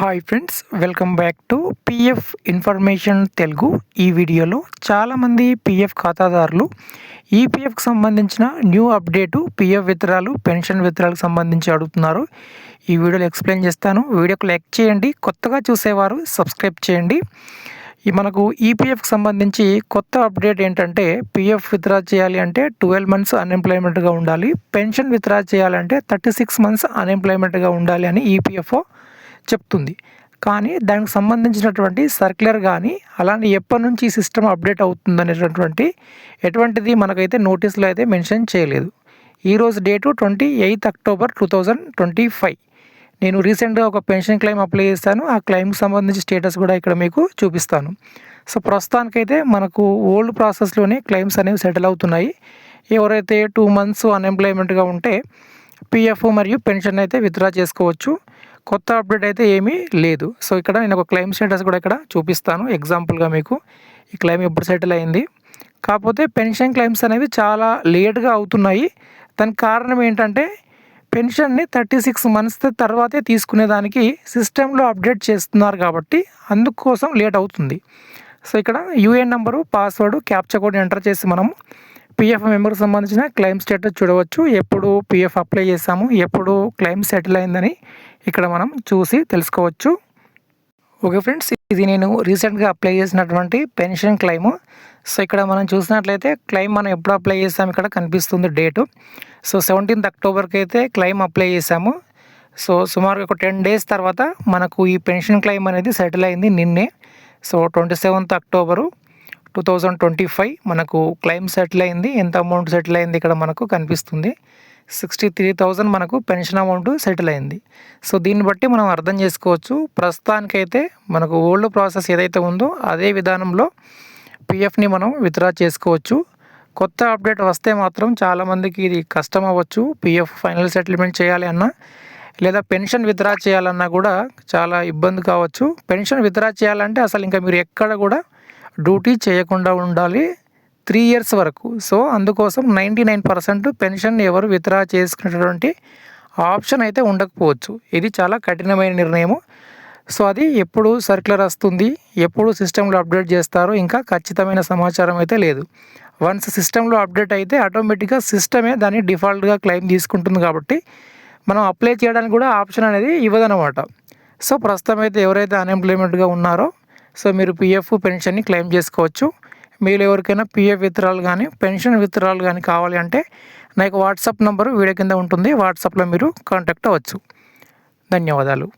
Hi friends welcome back to PF information Telugu ఈ వీడియోలో చాలామంది పిఎఫ్ ఖాతాదారులు ఈపీఎఫ్కి సంబంధించిన న్యూ అప్డేటు పిఎఫ్ విత్తనాలు పెన్షన్ విత్తనాలకు సంబంధించి అడుగుతున్నారు. ఈ వీడియోలో ఎక్స్ప్లెయిన్ చేస్తాను. వీడియోకి లైక్ చేయండి. కొత్తగా చూసేవారు సబ్స్క్రైబ్ చేయండి. మనకు ఈపీఎఫ్కి సంబంధించి కొత్త అప్డేట్ ఏంటంటే పిఎఫ్ విత్డ్రా చేయాలి అంటే ట్వెల్వ్ మంత్స్ అన్ఎంప్లాయ్మెంట్గా ఉండాలి. పెన్షన్ విత్డ్రా చేయాలంటే థర్టీ సిక్స్ మంత్స్ అన్ఎంప్లాయ్మెంట్గా ఉండాలి అని ఈపీఎఫ్ఓ చెప్తుంది. కానీ దానికి సంబంధించినటువంటి సర్క్యులర్ కానీ అలానే ఎప్పటి నుంచి ఈ సిస్టమ్ అప్డేట్ అవుతుంది అనేటటువంటి ఎటువంటిది మనకైతే నోటీసులో అయితే మెన్షన్ చేయలేదు. ఈరోజు date twenty eighth October two thousand twenty five. నేను రీసెంట్గా ఒక పెన్షన్ క్లెయిమ్ అప్లై చేస్తాను. ఆ క్లెయిమ్కి సంబంధించి స్టేటస్ కూడా ఇక్కడ మీకు చూపిస్తాను. సో ప్రస్తుతానికైతే మనకు ఓల్డ్ ప్రాసెస్లోనే క్లెయిమ్స్ అనేవి సెటిల్ అవుతున్నాయి. ఎవరైతే టూ మంత్స్ అన్ఎంప్లాయ్మెంట్గా ఉంటే పిఎఫ్ మరియు పెన్షన్ అయితే విత్డ్రా చేసుకోవచ్చు. కొత్త అప్డేట్ అయితే ఏమీ లేదు. సో ఇక్కడ నేను ఒక క్లెయిమ్ స్టేటస్ కూడా ఇక్కడ చూపిస్తాను. ఎగ్జాంపుల్గా మీకు ఈ క్లెయిమ్ ఎప్పుడు సెటిల్ అయింది. కాకపోతే పెన్షన్ క్లెయిమ్స్ అనేవి చాలా లేట్గా అవుతున్నాయి. దానికి కారణం ఏంటంటే పెన్షన్ని థర్టీ సిక్స్ మంత్స్ తర్వాతే తీసుకునేదానికి సిస్టంలో అప్డేట్ చేస్తున్నారు కాబట్టి అందుకోసం లేట్ అవుతుంది. సో ఇక్కడ UAN number password captcha code enter చేసి మనం పిఎఫ్ మెంబర్కి సంబంధించిన క్లెయిమ్ స్టేటస్ చూడవచ్చు. ఎప్పుడు పిఎఫ్ అప్లై చేసాము ఎప్పుడు క్లెయిమ్ సెటిల్ అయిందని ఇక్కడ మనం చూసి తెలుసుకోవచ్చు. ఓకే ఫ్రెండ్స్ ఇది నేను రీసెంట్గా అప్లై చేసినటువంటి పెన్షన్ క్లెయిమ్ సో ఇక్కడ మనం చూసినట్లయితే క్లెయిమ్ మనం ఎప్పుడు అప్లై చేసాము ఇక్కడ కనిపిస్తుంది డేటు సో సెవెంటీన్త్ అక్టోబర్కి అయితే క్లెయిమ్ అప్లై చేసాము సో సుమారు ఒక టెన్ డేస్ తర్వాత మనకు ఈ పెన్షన్ క్లెయిమ్ అనేది సెటిల్ అయింది నిన్నే. So twenty seventh October two thousand twenty five మనకు క్లెయిమ్ సెటిల్ అయింది. ఎంత అమౌంట్ సెటిల్ అయింది ఇక్కడ మనకు కనిపిస్తుంది. సిక్స్టీ త్రీ థౌజండ్ మనకు పెన్షన్ అమౌంట్ సెటిల్ అయింది. సో దీన్ని బట్టి మనం అర్థం చేసుకోవచ్చు. ప్రస్తుతానికైతే మనకు ఓల్డ్ ప్రాసెస్ ఏదైతే ఉందో అదే విధానంలో పిఎఫ్ని మనం విత్డ్రా చేసుకోవచ్చు. కొత్త అప్డేట్ వస్తే మాత్రం చాలామందికి ఇది కష్టం అవ్వచ్చు. పిఎఫ్ ఫైనల్ సెటిల్మెంట్ చేయాలి అన్నా లేదా పెన్షన్ విత్డ్రా చేయాలన్నా కూడా చాలా ఇబ్బంది కావచ్చు. పెన్షన్ విత్డ్రా చేయాలంటే అసలు ఇంకా మీరు ఎక్కడ కూడా డ్యూటీ చేయకుండా ఉండాలి త్రీ ఇయర్స్ వరకు. సో అందుకోసం నైంటీ నైన్ పర్సెంట్ పెన్షన్ ఎవరు విత్డ్రా చేసుకునేటువంటి ఆప్షన్ అయితే ఉండకపోవచ్చు. ఇది చాలా కఠినమైన నిర్ణయం సో అది ఎప్పుడు సర్క్యులర్ వస్తుంది ఎప్పుడు సిస్టంలో అప్డేట్ చేస్తారో ఇంకా ఖచ్చితమైన సమాచారం అయితే లేదు. వన్స్ సిస్టంలో అప్డేట్ అయితే ఆటోమేటిక్గా సిస్టమే దాన్ని డిఫాల్ట్గా క్లెయిమ్ తీసుకుంటుంది కాబట్టి మనం అప్లై చేయడానికి కూడా ఆప్షన్ అనేది ఇవ్వదనమాట సో ప్రస్తుతం అయితే ఎవరైతే అన్ఎంప్లాయ్మెంట్గా ఉన్నారో సో మీరు పిఎఫ్ పెన్షన్ని క్లెయిమ్ చేసుకోవచ్చు. మీరు ఎవరికైనా పిఎఫ్ విత్రాలు కానీ పెన్షన్ విత్రాలు కానీ కావాలి అంటే నాకు వాట్సాప్ నంబరు వీడియో కింద ఉంటుంది. వాట్సాప్లో మీరు కాంటాక్ట్ అవ్వచ్చు. ధన్యవాదాలు.